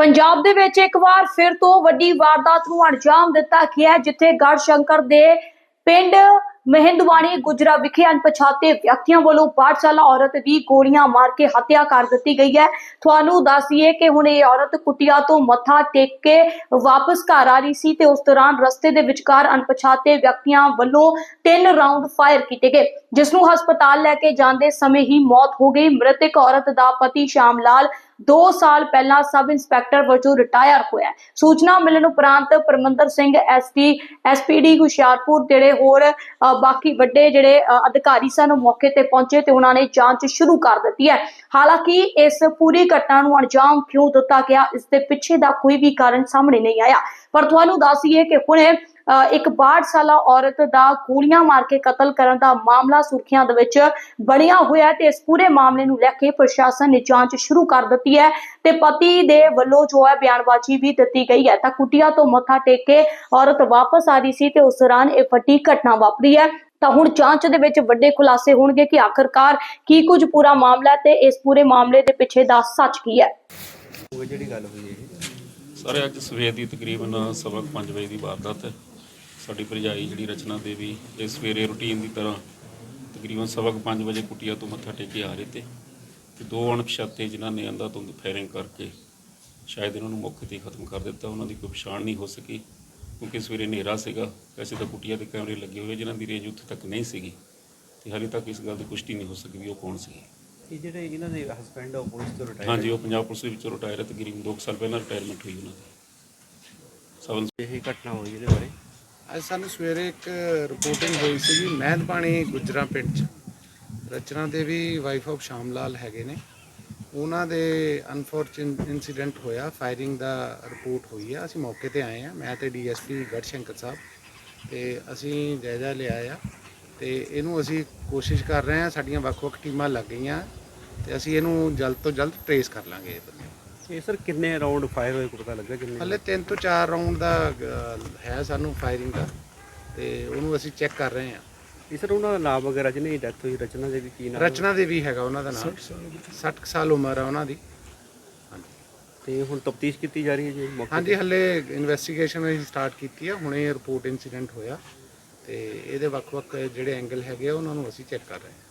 ਪੰਜਾਬ ਦੇ ਵਿੱਚ ਇੱਕ ਵਾਰ ਫਿਰ ਤੋਂ ਵੱਡੀ ਵਾਰਦਾਤ ਨੂੰ ਅੰਜਾਮ ਦਿੱਤਾ ਗਿਆ ਹੈ, ਜਿੱਥੇ ਗੜ ਸ਼ੰਕਰ ਦੇ ਪਿੰਡ ਮਹਿੰਦਵਾਣੀ ਗੁਜਰਾ ਵਿਖੇ ਅਣਪਛਾਤੇ ਵਿਅਕਤੀਆਂ ਵੱਲੋਂ ਪਾਠਸ਼ਾਲਾ ਔਰਤ ਦੀ ਗੋਲੀਆਂ ਮਾਰ ਕੇ ਹੱਤਿਆ ਕਰ ਦਿੱਤੀ ਗਈ ਹੈ। ਤੁਹਾਨੂੰ ਦੱਸੀਏ ਕਿ ਹੁਣ ਇਹ ਔਰਤ ਕੁਟਿਆ ਤੋਂ ਮੱਥਾ ਟੇਕ ਕੇ ਵਾਪਸ ਘਰ ਆ ਰਹੀ ਸੀ ਤੇ ਉਸ ਦੌਰਾਨ ਰਸਤੇ ਦੇ ਵਿਚਕਾਰ ਅਣਪਛਾਤੇ ਵਿਅਕਤੀਆਂ ਵੱਲੋਂ ਤਿੰਨ ਰਾਉਂਡ ਫਾਇਰ ਕੀਤੇ ਗਏ ਜਿਸ ਨੂੰ ਹਸਪਤਾਲ ਲੈ ਕੇ ਜਾਂਦੇ ਸਮੇਂ ਹੀ ਮੌਤ ਹੋ ਗਈ। ਮ੍ਰਿਤਕ ਔਰਤ ਦਾ ਪਤੀ ਸ਼ਾਮ ਲਾਲ 2 ਸਾਲ ਪਹਿਲਾਂ ਸਬ ਇੰਸਪੈਕਟਰ ਵਜੋਂ ਰਿਟਾਇਰ ਹੋਇਆ ਸੂਚਨਾ ਮਿਲਣ ਉਪਰੰਤ ਪਰਮੰਦਰ ਸਿੰਘ ਐਸਟੀ ਐਸਪੀਡੀ ਹੁਸ਼ਿਆਰਪੁਰ ਜਿਹੜੇ ਹੋਰ ਬਾਕੀ ਵੱਡੇ ਜਿਹੜੇ ਅਧਿਕਾਰੀ ਸਨ ਮੌਕੇ ਤੇ ਪਹੁੰਚੇ ਤੇ ਉਹਨਾਂ ਨੇ ਜਾਂਚ ਸ਼ੁਰੂ ਕਰ ਦਿੱਤੀ ਹੈ। ਹਾਲਾਂਕਿ ਇਸ ਪੂਰੀ ਘਟਨਾ ਨੂੰ ਅੰਜਾਮ ਕਿਉਂ ਦਿੱਤਾ ਗਿਆ, ਇਸ ਦੇ ਪਿੱਛੇ ਦਾ ਕੋਈ ਵੀ ਕਾਰਨ ਸਾਹਮਣੇ ਨਹੀਂ ਆਇਆ। ਪਰ ਤੁਹਾਨੂੰ ਦੱਸੀਏ ਕਿ ਹੁਣੇ ਇੱਕ 62 ਸਾਲਾ ਔਰਤ ਦਾ ਗੋਲੀਆਂ ਮਾਰ ਕੇ ਕਤਲ ਕਰਨ ਦਾ ਮਾਮਲਾ ਸੁਰਖੀਆਂ ਦੇ ਵਿੱਚ ਬਣਿਆ ਹੋਇਆ ਤੇ ਇਸ ਪੂਰੇ ਮਾਮਲੇ ਨੂੰ ਲੈ ਕੇ ਪ੍ਰਸ਼ਾਸਨ ਨੇ ਜਾਂਚ ਸ਼ੁਰੂ ਕਰ ਦਿੱਤੀ ਹੈ ਤੇ ਪਤੀ ਦੇ ਵੱਲੋਂ ਜੋ ਹੈ ਬਿਆਨਬਾਜ਼ੀ ਵੀ ਦਿੱਤੀ ਗਈ ਹੈ। ਤਾਂ ਕੁਟਿਆ ਤੋਂ ਮੱਥਾ ਟੇਕ ਕੇ ਔਰਤ ਵਾਪਸ ਆ ਰਹੀ ਸੀ ਤੇ ਉਸ ਦੌਰਾਨ ਇਹ ਵੱਡੀ ਘਟਨਾ ਵਾਪਰੀ ਹੈ। ਤਾਂ ਹੁਣ ਜਾਂਚ ਦੇ ਵਿੱਚ ਵੱਡੇ ਖੁਲਾਸੇ ਹੋਣਗੇ ਕਿ ਆਖਰਕਾਰ ਕੀ ਕੁਝ ਪੂਰਾ ਮਾਮਲਾ ਤੇ ਇਸ ਪੂਰੇ ਮਾਮਲੇ ਦੇ ਪਿੱਛੇ ਦਾ ਸੱਚ ਕੀ ਹੈ। ਉਹ ਜਿਹੜੀ ਗੱਲ ਹੋਈ ਹੈ ਸਰ ਅੱਜ ਸਵੇਰ ਦੀ ਤਕਰੀਬਨ ਸਵਾ ਕੁ ਪੰਜ ਵਜੇ ਦੀ ਵਾਰਦਾਤ ਹੈ। ਸਾਡੀ ਭਰਜਾਈ ਜਿਹੜੀ ਰਚਨਾ ਦੇਵੀ ਇਹ ਸਵੇਰੇ ਰੁਟੀਨ ਦੀ ਤਰ੍ਹਾਂ ਤਕਰੀਬਨ ਸਵਾ ਕੁ ਪੰਜ ਵਜੇ ਕੁਟੀਆ ਤੋਂ ਮੱਥਾ ਟੇਕ ਕੇ ਆ ਰਹੇ ਤੇ ਤੇ ਦੋ ਅਣਪਛਾਤੇ ਜਿਨ੍ਹਾਂ ਨੇ ਅੰਦਾ ਤੋਂ ਫਾਇਰਿੰਗ ਕਰਕੇ ਸ਼ਾਇਦ ਇਹਨਾਂ ਨੂੰ ਮੌਕੇ ਤੇ ਖਤਮ ਕਰ ਦਿੱਤਾ ਉਹਨਾਂ ਦੀ ਕੋਈ ਪਛਾਣ ਨਹੀਂ ਹੋ ਸਕੀ ਕਿਉਂਕਿ ਸਵੇਰੇ ਹਨੇਰਾ ਸੀਗਾ ਵੈਸੇ ਤਾਂ ਕੁਟੀਆ ਦੇ ਕੈਮਰੇ ਲੱਗੇ ਹੋਏ ਜਿਨ੍ਹਾਂ ਦੀ ਰੇਂਜ ਉੱਥੇ ਤੱਕ ਨਹੀਂ ਸੀਗੀ ਤੇ ਹਾਲੇ ਤੱਕ ਇਸ ਗੱਲ ਦੀ ਪੁਸ਼ਟੀ ਨਹੀਂ ਹੋ ਸਕੀ ਵੀ ਉਹ ਕੌਣ ਸੀ। ਇਹ ਜਿਹੜੇ ਇਹਨਾਂ ਦੇ ਹਸਬੰਡ ਆ ਪੁਲਿਸ ਤੋਂ ਰਿਟਾਇਰ ਹਾਂਜੀ ਉਹ ਪੰਜਾਬ ਪੁਲਿਸ ਦੇ ਵਿੱਚੋਂ ਰਿਟਾਇਰ ਹੈ ਤਕਰੀਬਨ 2 ਸਾਲ ਪਹਿਲਾਂ ਰਿਟਾਇਰਮੈਂਟ ਹੋਈ ਉਹਨਾਂ ਦੀ। ਸਬ ਇਹ ਘਟਨਾ ਹੋਈ ਇਹਦੇ ਬਾਰੇ? ਅੱਜ ਸਾਨੂੰ ਸਵੇਰੇ ਇੱਕ ਰਿਪੋਰਟਿੰਗ ਹੋਈ ਸੀਗੀ ਮਹਿੰਦਪਾਣੀ ਗੁਜਰਾ ਪਿੰਡ ਚ। ਰਚਨਾ ਦੇਵੀ ਵਾਈਫ ਆਫ ਸ਼ਾਮ ਲਾਲ ਹੈਗੇ ਨੇ। ਉਹਨਾਂ ਦੇ ਅਨਫੋਰਚੂਨੇਟ ਇਨਸੀਡੈਂਟ ਹੋਇਆ ਫਾਇਰਿੰਗ ਦਾ ਰਿਪੋਰਟ ਹੋਈ ਆ। ਅਸੀਂ ਮੌਕੇ ਤੇ ਆਏ ਆ। ਮੈਂ ਤੇ ਡੀਐਸਪੀ ਗੜਸ਼ੰਕਰ ਸਾਹਿਬ ਤੇ ਅਸੀਂ ਜਾਇਜ਼ਾ ਲਿਆ ਆ ਤੇ ਇਹਨੂੰ ਅਸੀਂ ਕੋਸ਼ਿਸ਼ ਕਰ ਰਹੇ ਆ, ਸਾਡੀਆਂ ਵੱਖ-ਵੱਖ ਟੀਮਾਂ ਲੱਗ ਗਈਆਂ ਤੇ ਅਸੀਂ ਇਹਨੂੰ ਜਲਦ ਤੋਂ ਜਲਦ ਟ੍ਰੇਸ ਕਰ ਲਾਂਗੇ ਇਹ ਬੰਦੇ ਇਹ ਸਰ ਕਿੰਨੇ ਰਾਉਂਡ ਫਾਇਰ ਹੋਏ ਕੋਈ ਪਤਾ ਲੱਗਾ ਕਿੰਨੇ ਹਲੇ 3 ਤੋਂ 4 ਰਾਉਂਡ ਦਾ ਅਹ, ਹੈ ਸਾਨੂੰ ਫਾਇਰਿੰਗ ਦਾ। ਤੇ ਉਹਨੂੰ ਅਸੀਂ ਚੈੱਕ ਕਰ ਰਹੇ ਆ ਇਹ ਸਰ ਉਹਨਾਂ ਦਾ ਨਾਮ ਵਗੈਰਾ ਜਿਹਨੇ ਡੈਥ ਹੋਈ ਰਚਨਾ ਦੇ ਵੀ ਕੀ ਨਾਮ? ਰਚਨਾ ਦੇਵੀ ਹੈਗਾ ਉਹਨਾਂ ਦਾ ਨਾਮ। 60 ਕੁ ਸਾਲ ਉਮਰ ਹੈ ਉਹਨਾਂ ਦੀ। ਤੇ ਹੁਣ ਤਫਤੀਸ਼ ਕੀਤੀ ਜਾ ਰਹੀ ਹੈ ਜੀ ਮੌਕੇ ਹਾਂਜੀ ਹੱਲੇ ਇਨਵੈਸਟੀਗੇਸ਼ਨ ਅਸੀਂ ਸਟਾਰਟ ਕੀਤੀ ਆ। ਹੁਣੇ ਰਿਪੋਰਟ ਇਨਸੀਡੈਂਟ ਹੋਇਆ। ਤੇ ਇਹਦੇ ਵੱਖ-ਵੱਖ ਜਿਹੜੇ ਐਂਗਲ ਹੈਗੇ ਆ ਉਹਨਾਂ ਨੂੰ ਅਸੀਂ ਚੈੱਕ ਕਰ ਰਹੇ ਹਾਂ।